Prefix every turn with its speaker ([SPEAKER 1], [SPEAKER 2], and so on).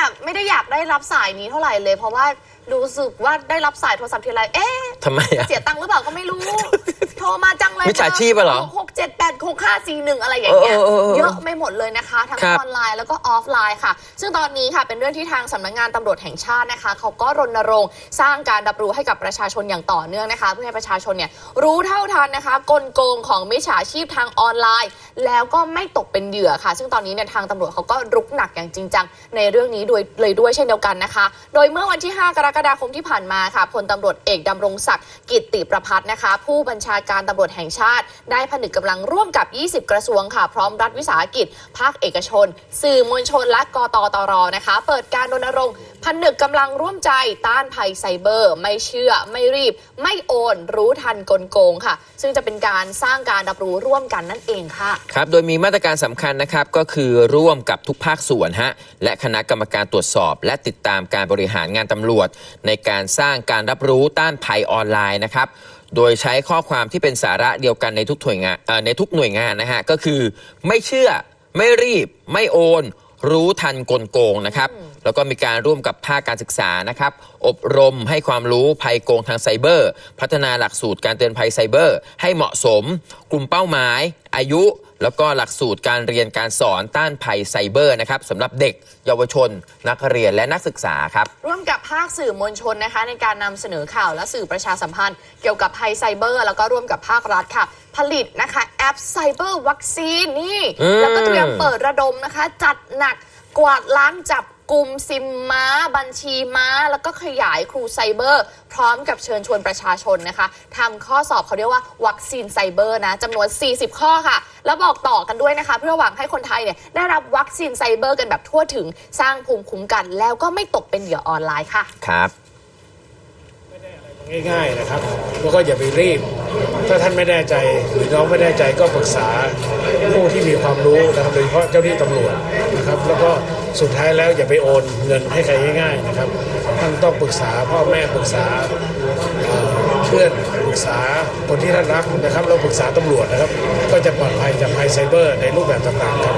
[SPEAKER 1] ากไม่ได้อยากได้รับสายนี้เท่าไหร่เลย เพราะว่ารู้สึกว่าได้รับสายโทรศัพท์ทีไรเอ๊ะ
[SPEAKER 2] ทำไมอะ
[SPEAKER 1] เสียตังค์หรือเปล่าก็ไม่รู้ โทรมาจังเลย
[SPEAKER 2] มิจฉาชีพอะเหรอ
[SPEAKER 1] หกเจ็ดแปดห กห้าสี่หนึ่งอะไรอย่างเงี้ย
[SPEAKER 2] เออเออเออ
[SPEAKER 1] เยอะไม่หมดเลยนะคะ ทั้ง
[SPEAKER 2] ครับ
[SPEAKER 1] ออนไลน์แล้วก็ออฟไลน์ค่ะ ซึ่งตอนนี้ค่ะเป็นเรื่องที่ทางสำนักงานตำรวจแห่งชาตินะคะ เขาก็รณรงค์สร้างการรับรู้ให้กับประชาชนอย่างต่อเนื่องนะคะ เพื่อให้ประชาชนเนี่ยรู้เท่าทันนะคะ กลโกงของมิจฉาชีพทางออนไลน์ แล้วก็ไม่ตกเป็นเหยื่อค่ะ ซึ่งตอนนี้เนี่ยทางตำรวจเขาก็รุกหนักอย่างจริงจังในเรื่องนี้ด้วยเลยด้วยเช่นเดียวกันนะคะ โดยเมื่อวันที่ 5 กรกฎาคมที่ผ่านมาค่ะพลตำรวจเอกดำรงศักดิ์กิตติประพัฒน์นะคะ ผู้บัญชาการตำรวจแห่งชาติ ได้ผนึกกำลังร่วมกับ20 กระทรวงค่ะ พร้อมรัฐวิสาหกิจ ภาคเอกชน สื่อมวลชนและกตตรนะคะ เปิดการรณรงค์ผนึกกำลังร่วมใจต้านภัยไซเบอร์ ไม่เชื่อ ไม่รีบ ไม่โอน รู้ทันกลโกงค่ะ ซึ่งจะเป็นการสร้างการรับรู้ร่วมกันนั่นเองค่ะ
[SPEAKER 2] ครับโดยมีมาตรการสำคัญนะครับก็คือร่วมกับทุกภาคส่วนฮะและคณะกรรมการตรวจสอบ และติดตามการบริหารงานตำรวจ ในการสร้างการรับรู้ต้านภัยออนไลน์นะครับ โดยใช้ข้อความที่เป็นสาระเดียวกันในทุกหน่วยงานเอ่อในทุกหน่วยงานนะฮะ ก็คือไม่เชื่อไม่รีบ ไม่โอน รู้ทันกลโกงนะครับ แล้วก็มีการร่วมกับภาคการศึกษานะครับ อบรมให้ความรู้ภัยโกงทางไซเบอร์ พัฒนาหลักสูตรการเตือนภัยไซเบอร์ ให้เหมาะสม กลุ่มเป้าหมาย อายุ แล้วก็หลักสูตรการเรียนการสอนต้านภัยไซเบอร์นะครับสำหรับเด็กเยาวชน นักเรียนและนักศึกษาครับ
[SPEAKER 1] ร่วมกับภาคสื่อมวลชนนะคะ ในการนำเสนอข่าวและสื่อประชาสัมพันธ์ เกี่ยวกับภัยไซเบอร์ แล้วก็ร่วมกับภาครัฐค่ะ ผลิตนะคะแอปไซเบอร์วัคซีนนี่
[SPEAKER 2] อืม
[SPEAKER 1] แล้วก็เตรียมเปิดระดมนะคะ จัดหนักกวาดล้างจับ กลุ่มซิมม้า บัญชีม้า แล้วก็ขยายครูไซเบอร์ พร้อมกับเชิญชวนประชาชนนะคะทำข้อสอบเขาเรียกว่าวัคซีนไซเบอร์นะจำนวน 40 ข้อค่ะ แล้วบอกต่อกันด้วยนะคะ เพื่อหวังให้คนไทยเนี่ยได้รับวัคซีนไซเบอร์กันแบบทั่วถึงสร้างภูมิคุ้มกัน แล้วก็ไม่ตกเป็นเหยื่อออนไลน์ค่ะ
[SPEAKER 2] ครับ
[SPEAKER 3] ง่ายๆนะครับแล้วก็อย่าไปรีบ ถ้าท่านไม่แน่ใจหรือน้องไม่แน่ใจก็ปรึกษาผู้ที่มีความรู้นะครับโดยเฉพาะเจ้าที่ตำรวจ นะครับ แล้วก็สุดท้ายแล้วอย่าไปโอนเงินให้ใครง่าย ๆนะครับ ท่านต้องปรึกษาพ่อแม่ปรึกษาเพื่อนปรึกษาคนที่ท่านรักนะครับเราปรึกษาตำรวจนะครับ ก็จะปลอดภัยจากภัยไซเบอร์ในรูปแบบต่างๆครับ